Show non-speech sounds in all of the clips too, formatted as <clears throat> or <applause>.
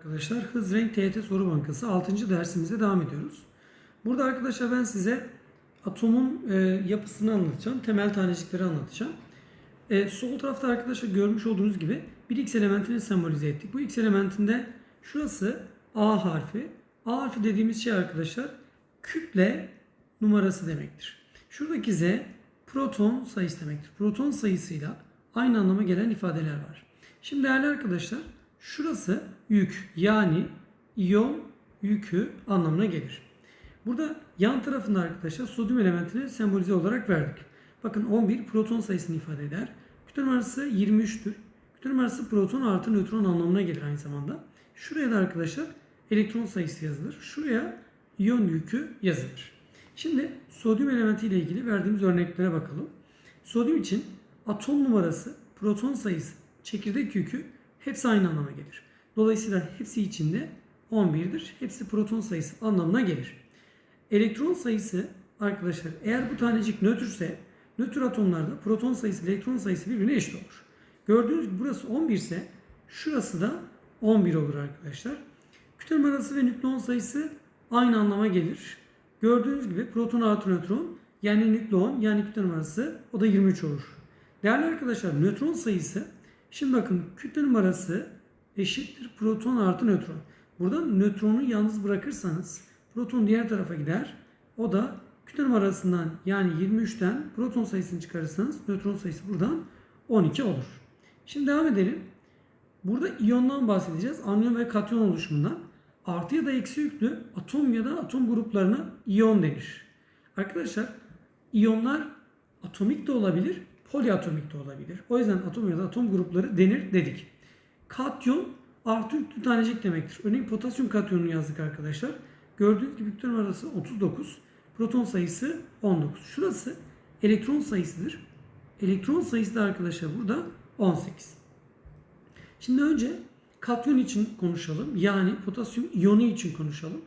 Arkadaşlar Hız Renk TYT Soru Bankası 6. dersimize devam ediyoruz. Burada arkadaşlar ben size atomun e, yapısını anlatacağım. Temel tanecikleri anlatacağım. E, sol tarafta arkadaşlar görmüş olduğunuz gibi bir X elementini sembolize ettik. Bu X elementinde şurası A harfi. A harfi dediğimiz şey arkadaşlar kütle numarası demektir. Şuradaki Z proton sayısı demektir. Proton sayısıyla aynı anlama gelen ifadeler var. Şimdi değerli arkadaşlar şurası yük yani iyon yükü anlamına gelir. Burada yan tarafında arkadaşlar sodyum elementini sembolize olarak verdik. Bakın 11 proton sayısını ifade eder. Kütle numarası 23'tür. Kütle numarası proton artı nötron anlamına gelir aynı zamanda. Şuraya da arkadaşlar elektron sayısı yazılır. Şuraya iyon yükü yazılır. Şimdi sodyum elementi ile ilgili verdiğimiz örneklere bakalım. Sodyum için atom numarası, proton sayısı, çekirdek yükü hepsi aynı anlama gelir. Dolayısıyla hepsi içinde 11'dir. Hepsi proton sayısı anlamına gelir. Elektron sayısı arkadaşlar eğer bu tanecik nötrse nötr atomlarda proton sayısı elektron sayısı birbirine eşit olur. Gördüğünüz gibi burası 11 ise şurası da 11 olur arkadaşlar. Kütle numarası ve nükleon sayısı aynı anlama gelir. Gördüğünüz gibi proton artı nötron yani nükleon yani kütle numarası o da 23 olur. Değerli arkadaşlar nötron sayısı şimdi bakın kütle numarası eşittir proton artı nötron. Burada nötronu yalnız bırakırsanız proton diğer tarafa gider. O da kütle numarasından yani 23'ten proton sayısını çıkarırsanız nötron sayısı buradan 12 olur. Şimdi devam edelim. Burada iyondan bahsedeceğiz. Anyon ve katyon oluşumundan. Artı ya da eksi yüklü atom ya da atom gruplarına iyon denir. Arkadaşlar iyonlar atomik de olabilir, poliatomik de olabilir. O yüzden atom ya da atom grupları denir dedik. Katyon artı yüklü tanecik demektir. Örneğin potasyum katyonunu yazdık arkadaşlar. Gördüğünüz gibi kütle numarası 39, proton sayısı 19. Şurası elektron sayısıdır. Elektron sayısı da arkadaşlar burada 18. Şimdi önce katyon için konuşalım. Yani potasyum iyonu için konuşalım.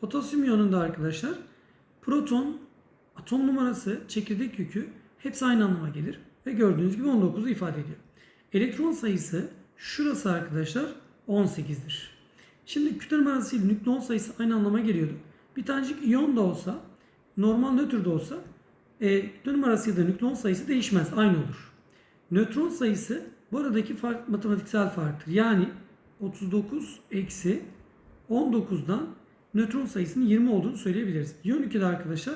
Potasyum iyonunda arkadaşlar proton, atom numarası, çekirdek yükü hepsi aynı anlama gelir. Ve gördüğünüz gibi 19'u ifade ediyor. Elektron sayısı şurası arkadaşlar 18'dir. Şimdi kütle numarası ile nükleon sayısı aynı anlama geliyordu. Bir tanecik iyon da olsa, normal nötr de olsa e, kütle numarası ya da nükleon sayısı değişmez. Aynı olur. Nötron sayısı bu aradaki fark matematiksel farktır. Yani 39 eksi 19'dan nötron sayısının 20 olduğunu söyleyebiliriz. İyon ülkede arkadaşlar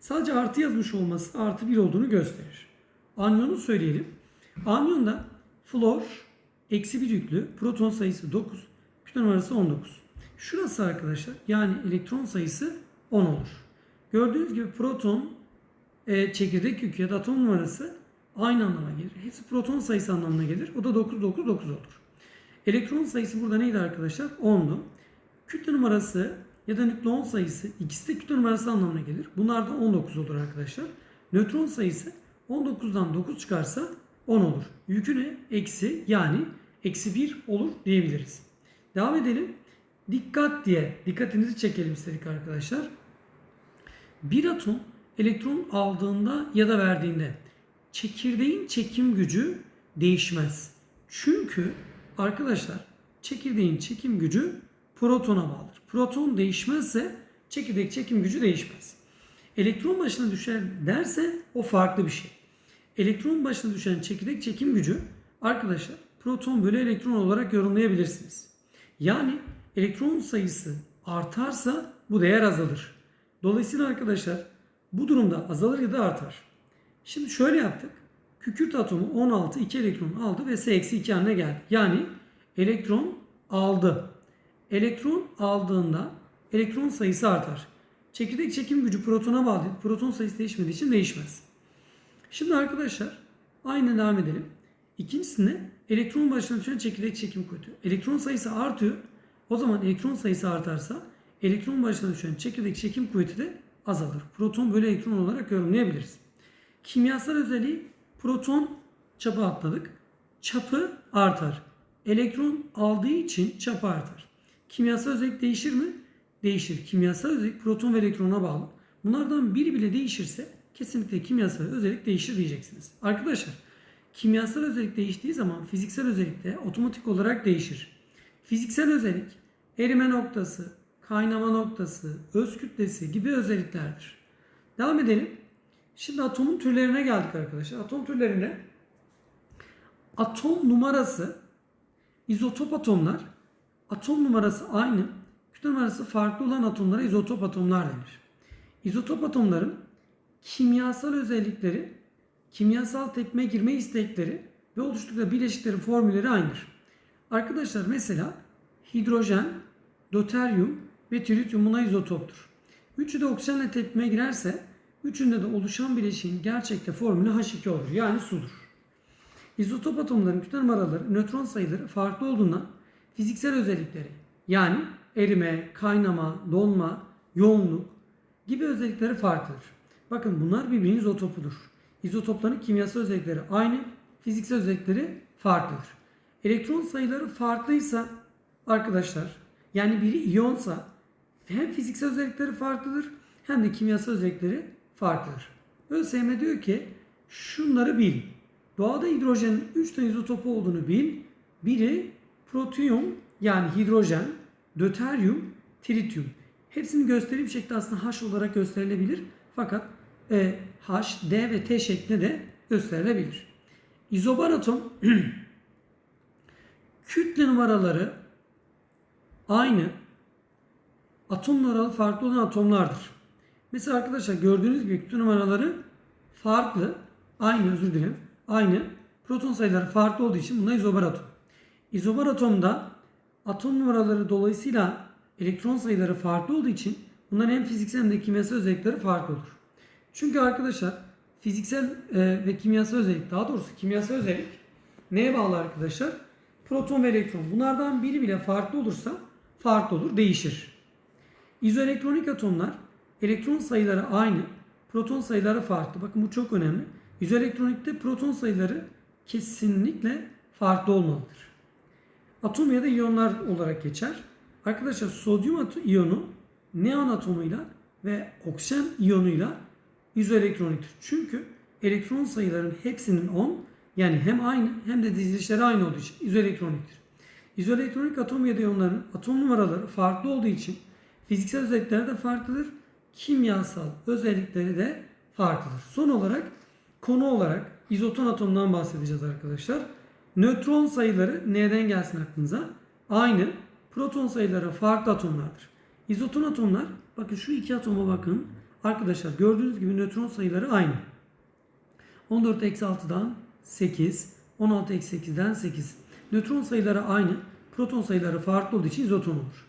sadece artı yazmış olması artı 1 olduğunu gösterir. Anyonu söyleyelim. Anyonda flor eksi 1 yüklü proton sayısı 9 kütle numarası 19. Şurası arkadaşlar yani elektron sayısı 10 olur. Gördüğünüz gibi proton e, çekirdek yükü ya da atom numarası aynı anlama gelir. Hepsi proton sayısı anlamına gelir. O da 9 9 9 olur. Elektron sayısı burada neydi arkadaşlar? 10'du. Kütle numarası ya da nükleon sayısı ikisi de kütle numarası anlamına gelir. Bunlar da 19 olur arkadaşlar. Nötron sayısı 19'dan 9 çıkarsa 10 olur. Yükü ne? Eksi yani eksi 1 olur diyebiliriz. Devam edelim. Dikkat diye dikkatinizi çekelim istedik arkadaşlar. Bir atom elektron aldığında ya da verdiğinde çekirdeğin çekim gücü değişmez. Çünkü arkadaşlar çekirdeğin çekim gücü protona bağlıdır. Proton değişmezse çekirdek çekim gücü değişmez. Elektron başına düşen derse o farklı bir şey. Elektron başına düşen çekirdek çekim gücü arkadaşlar proton bölü elektron olarak yorumlayabilirsiniz. Yani elektron sayısı artarsa bu değer azalır. Dolayısıyla arkadaşlar bu durumda azalır ya da artar. Şimdi şöyle yaptık. Kükürt atomu 16 2 elektron aldı ve S-2 haline geldi. Yani elektron aldı. Elektron aldığında elektron sayısı artar. Çekirdek çekim gücü protona bağlı. Proton sayısı değişmediği için değişmez. Şimdi arkadaşlar aynı devam edelim. İkincisinde elektron başına düşen çekirdek çekim kuvveti. Elektron sayısı artıyor. O zaman elektron sayısı artarsa elektron başına düşen çekirdek çekim kuvveti de azalır. Proton bölü elektron olarak yorumlayabiliriz. Kimyasal özelliği proton çapı atladık. Çapı artar. Elektron aldığı için çapı artar. Kimyasal özellik değişir mi? Değişir. Kimyasal özellik proton ve elektrona bağlı. Bunlardan biri bile değişirse kesinlikle kimyasal özellik değişir diyeceksiniz. Arkadaşlar kimyasal özellik değiştiği zaman fiziksel özellik de otomatik olarak değişir. Fiziksel özellik erime noktası, kaynama noktası, öz kütlesi gibi özelliklerdir. Devam edelim. Şimdi atomun türlerine geldik arkadaşlar. Atom türlerine atom numarası izotop atomlar atom numarası aynı numarası farklı olan atomlara izotop atomlar denir. İzotop atomların kimyasal özellikleri, kimyasal tepkime girme istekleri ve oluşturdukları bileşiklerin formülleri aynıdır. Arkadaşlar mesela hidrojen, döteryum ve trityum buna izotoptur. Üçü de oksijenle tepkime girerse üçünde de oluşan bileşiğin gerçekte formülü H2 olur. Yani sudur. İzotop atomların kütle numaraları, nötron sayıları farklı olduğundan fiziksel özellikleri yani erime, kaynama, donma, yoğunluk gibi özellikleri farklıdır. Bakın bunlar birbirinin izotopudur. İzotopların kimyasal özellikleri aynı, fiziksel özellikleri farklıdır. Elektron sayıları farklıysa arkadaşlar yani biri iyonsa hem fiziksel özellikleri farklıdır hem de kimyasal özellikleri farklıdır. ÖSYM diyor ki şunları bil. Doğada hidrojenin 3 tane izotopu olduğunu bil. Biri protiyum yani hidrojen, döteryum, trityum. Hepsini göstereyim şekli aslında H olarak gösterilebilir. Fakat e, H, D ve T şeklinde de gösterilebilir. İzobar atom <clears throat> kütle numaraları aynı atom numaralı farklı olan atomlardır. Mesela arkadaşlar gördüğünüz gibi kütle numaraları farklı, aynı özür dilerim, aynı. Proton sayıları farklı olduğu için bunlar izobar atom. İzobar atomda atom numaraları dolayısıyla elektron sayıları farklı olduğu için bunların hem fiziksel hem de kimyasal özellikleri farklı olur. Çünkü arkadaşlar fiziksel e, ve kimyasal özellik daha doğrusu kimyasal özellik neye bağlı arkadaşlar? Proton ve elektron. Bunlardan biri bile farklı olursa farklı olur, değişir. İzoelektronik atomlar elektron sayıları aynı, proton sayıları farklı. Bakın bu çok önemli. İzoelektronikte proton sayıları kesinlikle farklı olmalıdır. Atom ya da iyonlar olarak geçer. Arkadaşlar sodyum iyonu neon atomuyla ve oksijen iyonuyla izoelektroniktir. Çünkü elektron sayılarının hepsinin 10 yani hem aynı hem de dizilişleri aynı olduğu için izoelektroniktir. İzoelektronik atom ya da iyonların atom numaraları farklı olduğu için fiziksel özellikleri de farklıdır. Kimyasal özellikleri de farklıdır. Son olarak konu olarak izoton atomdan bahsedeceğiz arkadaşlar. Nötron sayıları neden gelsin aklınıza? Aynı. Proton sayıları farklı atomlardır. İzoton atomlar bakın şu iki atoma bakın. Arkadaşlar gördüğünüz gibi nötron sayıları aynı. 14 eksi 6'dan 8, 16 eksi 8'den 8. Nötron sayıları aynı, proton sayıları farklı olduğu için izoton olur.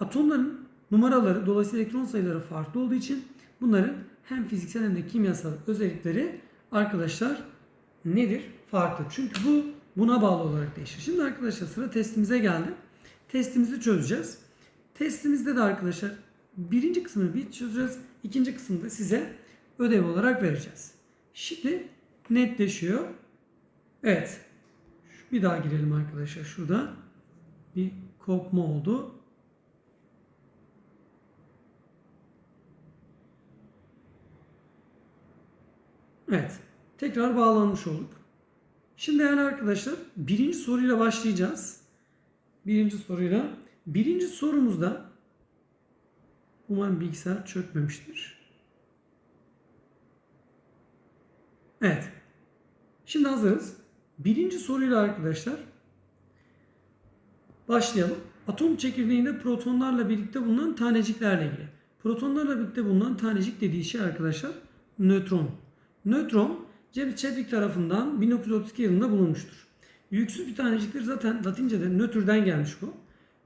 Atomların numaraları dolayısıyla elektron sayıları farklı olduğu için bunların hem fiziksel hem de kimyasal özellikleri arkadaşlar nedir? Farklı. Çünkü bu buna bağlı olarak değişir. Şimdi arkadaşlar sıra testimize geldi. Testimizi çözeceğiz. Testimizde de arkadaşlar birinci kısmını bir çözeceğiz. İkinci kısmını da size ödev olarak vereceğiz. Şimdi netleşiyor. Evet. Bir daha girelim arkadaşlar. Şurada bir kopma oldu. Evet. Tekrar bağlanmış olduk. Şimdi değerli arkadaşlar birinci soruyla başlayacağız. Birinci soruyla. Birinci sorumuzda umarım bilgisayar çökmemiştir. Evet. Şimdi hazırız. Birinci soruyla arkadaşlar başlayalım. Atom çekirdeğinde protonlarla birlikte bulunan taneciklerle ilgili. Protonlarla birlikte bulunan tanecik dediği şey arkadaşlar nötron. Nötron James Chadwick tarafından 1932 yılında bulunmuştur. Yüksüz bir taneciktir zaten Latince'de nötrden gelmiş bu.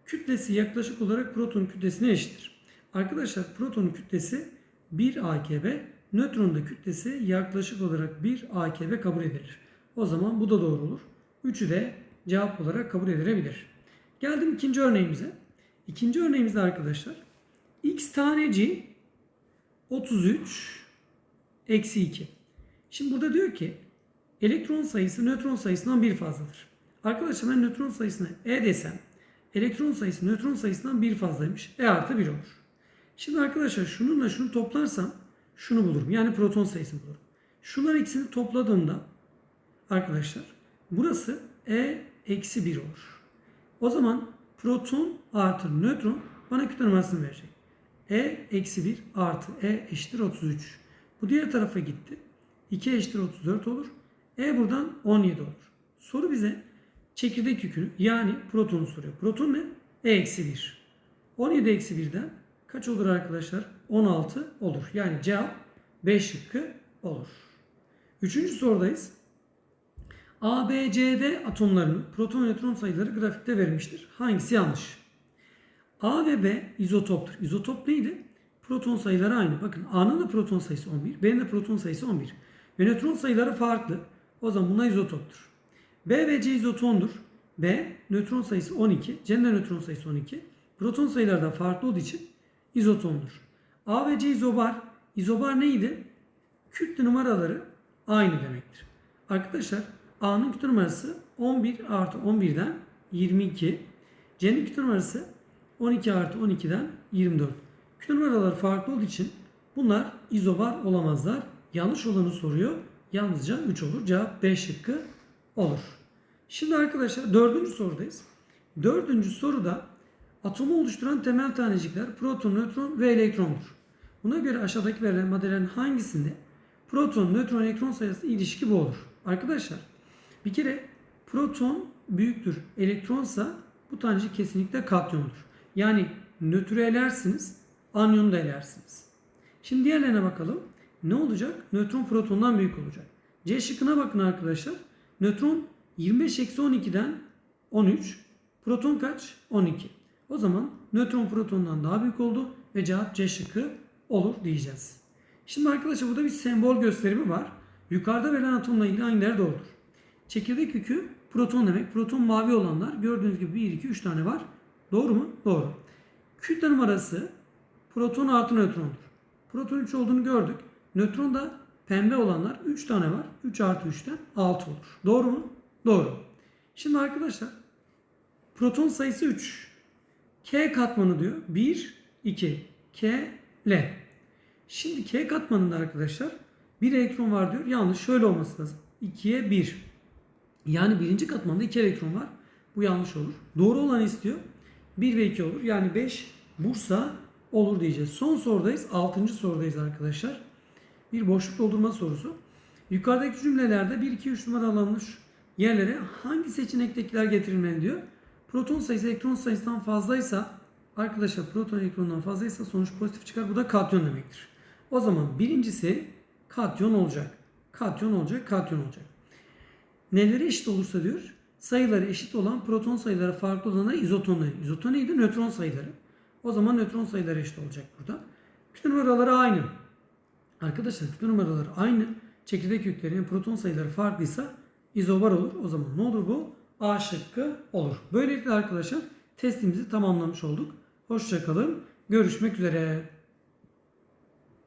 Kütlesi yaklaşık olarak proton kütlesine eşittir. Arkadaşlar protonun kütlesi 1 AKB, nötronun da kütlesi yaklaşık olarak 1 AKB kabul edilir. O zaman bu da doğru olur. Üçü de cevap olarak kabul edilebilir. Geldim ikinci örneğimize. İkinci örneğimizde arkadaşlar x taneci 33 eksi 2. Şimdi burada diyor ki elektron sayısı nötron sayısından bir fazladır. Arkadaşlar ben nötron sayısına E desem elektron sayısı nötron sayısından bir fazlaymış. E artı 1 olur. Şimdi arkadaşlar şununla şunu toplarsam şunu bulurum. Yani proton sayısını bulurum. Şunlar ikisini topladığımda arkadaşlar burası E eksi 1 olur. O zaman proton artı nötron bana kütle numarasını verecek. E eksi 1 artı E eşittir 33. Bu diğer tarafa gitti. 2 eşittir 34 olur. E buradan 17 olur. Soru bize çekirdek yükünü yani protonu soruyor. Proton ne? E eksi 1. 17 eksi 1'den kaç olur arkadaşlar? 16 olur. Yani cevap B şıkkı olur. Üçüncü sorudayız. A, B, C, D atomlarının proton nötron sayıları grafikte verilmiştir. Hangisi yanlış? A ve B izotoptur. İzotop neydi? Proton sayıları aynı. Bakın A'nın da proton sayısı 11, B'nin de proton sayısı 11. Ve nötron sayıları farklı. O zaman buna izotoptur. B ve C izotondur. B nötron sayısı 12, C'nin nötron sayısı 12. Proton sayıları da farklı olduğu için izotondur. A ve C izobar. İzobar neydi? Kütle numaraları aynı demektir. Arkadaşlar A'nın kütle numarası 11 artı 11'den 22. C'nin kütle numarası 12 artı 12'den 24. Kütle numaraları farklı olduğu için bunlar izobar olamazlar. Yanlış olanı soruyor. Yalnızca 3 olur. Cevap B şıkkı olur. Şimdi arkadaşlar dördüncü sorudayız. Dördüncü soruda atomu oluşturan temel tanecikler proton, nötron ve elektrondur. Buna göre aşağıdaki verilen maddelerin hangisinde proton, nötron, elektron sayısı ilişki bu olur. Arkadaşlar bir kere proton büyüktür elektronsa bu tanecik kesinlikle katyondur. Yani nötrü elersiniz, anyonu da elersiniz. Şimdi diğerlerine bakalım. Ne olacak? Nötron protondan büyük olacak. C şıkkına bakın arkadaşlar. Nötron 25 eksi 12'den 13. Proton kaç? 12. O zaman nötron protondan daha büyük oldu ve cevap C şıkkı olur diyeceğiz. Şimdi arkadaşlar burada bir sembol gösterimi var. Yukarıda verilen atomla ilgili hangileri doğrudur? Çekirdek yükü proton demek. Proton mavi olanlar gördüğünüz gibi 1, 2, 3 tane var. Doğru mu? Doğru. Kütle numarası proton artı nötrondur. Proton 3 olduğunu gördük. Nötron da pembe olanlar 3 tane var. 3 artı 3'ten 6 olur. Doğru mu? Doğru. Şimdi arkadaşlar proton sayısı 3. K katmanı diyor. 1, 2. K, L. Şimdi K katmanında arkadaşlar bir elektron var diyor. Yanlış şöyle olması lazım. 2'ye 1. Yani birinci katmanda 2 elektron var. Bu yanlış olur. Doğru olanı istiyor. 1 ve 2 olur. Yani 5 Bursa olur diyeceğiz. Son sorudayız. 6. sorudayız arkadaşlar. Bir boşluk doldurma sorusu. Yukarıdaki cümlelerde 1, 2, 3 numara alınmış yerlere hangi seçenektekiler getirilmeli diyor. Proton sayısı elektron sayısından fazlaysa arkadaşlar proton elektrondan fazlaysa sonuç pozitif çıkar. Bu da katyon demektir. O zaman birincisi katyon olacak. Katyon olacak, katyon olacak. Neleri eşit olursa diyor sayıları eşit olan proton sayıları farklı olana izotonları. İzoton neydi? Nötron sayıları. O zaman nötron sayıları eşit olacak burada. Kütle numaraları aynı. Arkadaşlar kütle numaraları aynı. Çekirdek yüklerinin proton sayıları farklıysa izobar olur. O zaman ne olur bu? A şıkkı olur. Böylelikle arkadaşlar testimizi tamamlamış olduk. Hoşçakalın. Görüşmek üzere.